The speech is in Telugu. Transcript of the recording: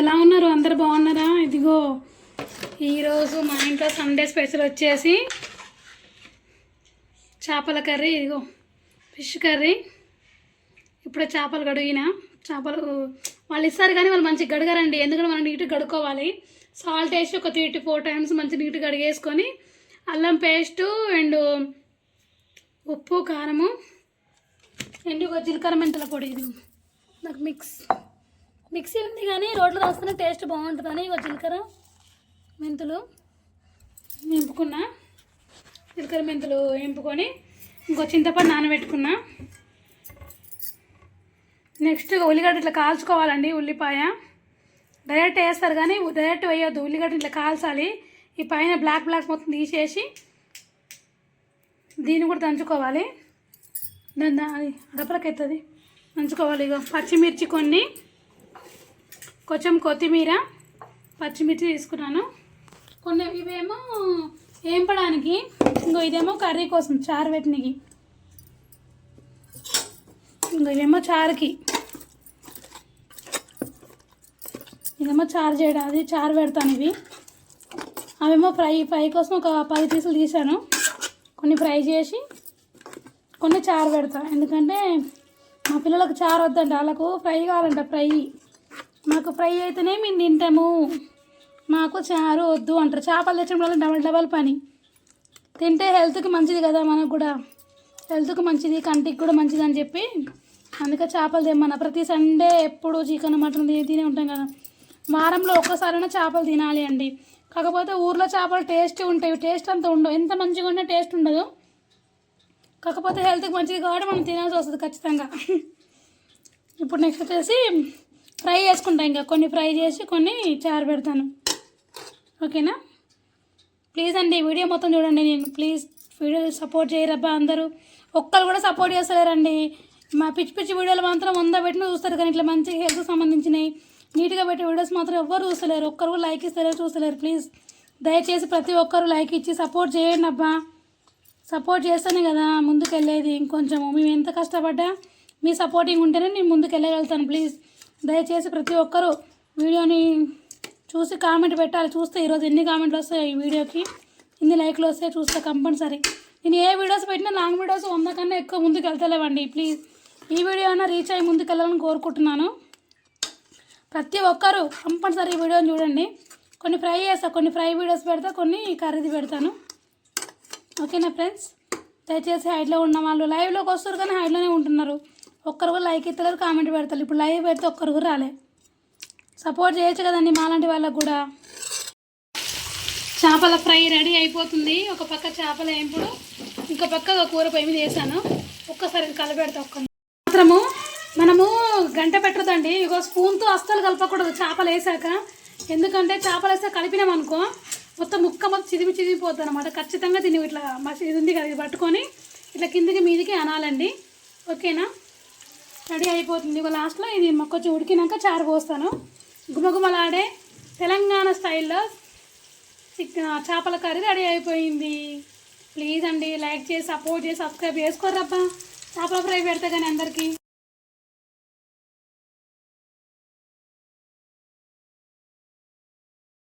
ఎలా ఉన్నారు? అందరు బాగున్నారా? ఇదిగో ఈరోజు మా ఇంట్లో సండే స్పెషల్ వచ్చేసి చేపల కర్రీ ఇదిగో ఫిష్ కర్రీ. ఇప్పుడే చేపలు కడిగిన. చేపలు వాళ్ళు ఇస్తారు కానీ వాళ్ళు మంచిగా గడగరండి ఎందుకంటే మనం నీట్గా కడుక్కోవాలి. సాల్ట్ వేసి ఒక త్రీ టు ఫోర్ టైమ్స్ మంచి నీట్గా కడిగేసుకొని అల్లం పేస్టు అండ్ ఉప్పు కారము అండ్ ఒక జీలకర్ర మెంతుల పొడి ఇది నాకు మిక్స్. మిక్సీ ఉంది కానీ రోడ్లో రాస్తేనే టేస్ట్ బాగుంటుందని ఇక జీలకర్ర మెంతులు నింపుకున్నా. జీలకర్ర మెంతులు నింపుకొని ఇంకో చింతపండు నానబెట్టుకున్నా. నెక్స్ట్ ఉల్లిగడ్డ ఇట్లా కాల్చుకోవాలండి ఉల్లిపాయ. డైరెక్ట్ వేస్తారు కానీ డైరెక్ట్ వేయొద్దు ఉల్లిగడ్డ ఇట్లా కాల్చాలి. ఈ పైన బ్లాక్ బ్లాక్ మొత్తం తీసేసి దీన్ని కూడా దంచుకోవాలి. దాని దా- అది డబ్బలకి దంచుకోవాలి ఇక పచ్చిమిర్చి కొన్ని కొంచెం కొత్తిమీర పచ్చిమిర్చి తీసుకున్నాను. కొన్ని ఇవేమో వేంపడానికి ఇంకో ఇదేమో కర్రీ కోసం చారు పెట్టినకి ఇంకో ఇవేమో చారుకి. ఇదేమో చారు చేయడం అది చారు పెడతాను ఇవి. అవేమో ఫ్రై ఫ్రై కోసం ఒక పది పీసులు తీసాను కొన్ని ఫ్రై చేసి కొన్ని చారు పెడతాను ఎందుకంటే మా పిల్లలకు చారు వద్దంట వాళ్ళకు ఫ్రై కావాలంట ఫ్రై. మాకు ఫ్రై అయితేనే మేము తింటాము. మాకు చారు వద్దు అంటారు. చేపలు తెచ్చడం డబల్ డబల్ పని. తింటే హెల్త్కి మంచిది కదా మనకు కూడా. హెల్త్కి మంచిది కంటికి కూడా మంచిది అని చెప్పి అందుకే చేపలు తెమ్మన్నా. ప్రతి సండే ఎప్పుడు చికెన్ మటన్ తిని తినే ఉంటాం కదా. వారంలో ఒక్కసారైనా చేపలు తినాలి అండి. కాకపోతే ఊర్లో చేపలు టేస్ట్ ఉంటాయి. టేస్ట్ అంత ఉండవు. ఎంత మంచిగా ఉన్నా టేస్ట్ ఉండదు. కాకపోతే హెల్త్కి మంచిది కాబట్టి మనం తినాల్సి వస్తుంది ఖచ్చితంగా. ఇప్పుడు నెక్స్ట్ వచ్చేసి ఫ్రై చేసుకుంటాం ఇంకా. కొన్ని ఫ్రై చేసి కొన్ని చారు పెడతాను. ఓకేనా? ప్లీజ్ అండి వీడియో మొత్తం చూడండి. నేను ప్లీజ్ వీడియో సపోర్ట్ చేయరబ్బా అందరూ. ఒక్కరు కూడా సపోర్ట్ చేస్తలేరండి. మా పిచ్చి పిచ్చి వీడియోలు మాత్రం వంద పెట్టిన చూస్తారు కానీ ఇట్లా మంచి హెల్త్ సంబంధించినవి నీట్గా పెట్టే వీడియోస్ మాత్రం ఎవ్వరు చూస్తలేరు. ఒక్కరు కూడా లైక్ ఇస్తలేరు చూస్తలేరు. ప్లీజ్ దయచేసి ప్రతి ఒక్కరు లైక్ ఇచ్చి సపోర్ట్ చేయండి అబ్బా. సపోర్ట్ చేస్తేనే కదా ముందుకు వెళ్ళేది ఇంకొంచెము. మేము ఎంత కష్టపడ్డా మీ సపోర్టింగ్ ఉంటేనే నేను ముందుకు వెళ్ళగలుగుతాను ప్లీజ్ దయచేసి ప్రతి ఒక్కరూ వీడియోని చూసి కామెంట్ పెట్టాలి. చూస్తే ఈరోజు ఎన్ని కామెంట్లు వస్తాయి ఈ వీడియోకి. ఎన్ని లైక్లు వస్తాయి చూస్తే కంపల్సరీ. నేను ఏ వీడియోస్ పెట్టినా లాంగ్ వీడియోస్ వంద కన్నా ఎక్కువ ముందుకు వెళ్తలేవండి. ప్లీజ్ ఈ వీడియో అయినా రీచ్ అయ్యి ముందుకు వెళ్ళాలని కోరుకుంటున్నాను. ప్రతి ఒక్కరూ కంపల్సరీ ఈ వీడియోని చూడండి. కొన్ని ఫ్రై చేస్తా కొన్ని ఫ్రై వీడియోస్ పెడతా కొన్ని కర్రీది పెడతాను. ఓకేనా ఫ్రెండ్స్? దయచేసి హైట్లో ఉన్న వాళ్ళు లైవ్లోకి వస్తారు కానీ హైట్లోనే ఉంటున్నారు. ఒక్కరు కూడా లైక్ ఇస్తలేరు కామెంట్ పెడతారు ఇప్పుడు లైవ్ పెడితే ఒక్కరు కూడా రాలే. సపోర్ట్ చేయొచ్చు కదండి మాలాంటి వాళ్ళకు కూడా. చేపల ఫ్రై రెడీ అయిపోతుంది. ఒక పక్క చేపల వేయింపుడు ఇంకో పక్క కూర పొయ్యి మీద వేసాను. ఒక్కసారి కలపెడతా ఒక్క మాత్రము మనము గంట పెట్టదండి ఇగో స్పూన్తో అస్సలు కలపకూడదు చేపలు వేసాక. ఎందుకంటే చేపలు వేస్తే కలిపినాం అనుకో మొత్తం ముక్క మొత్తం చిదిమి చిదిమిపోతుంది అనమాట ఖచ్చితంగా దీన్ని ఇట్లా మసి ఇది ఉంది కదా ఇది పట్టుకొని ఇట్లా కిందికి మీదికి అనాలండి. ఓకేనా? రెడీ అయిపోతుంది. ఇక లాస్ట్లో ఇది కొంచెం ఉడికినాక చారు పోస్తాను. గుమగుమలాడే తెలంగాణ స్టైల్లో చిక్ చేపల కర్రీ రెడీ అయిపోయింది. ప్లీజ్ అండి లైక్ చేసి సపోర్ట్ చేసి సబ్స్క్రైబ్ చేసుకోరబ్బా చేపల ఫ్రై పెడతా కానీ అందరికీ.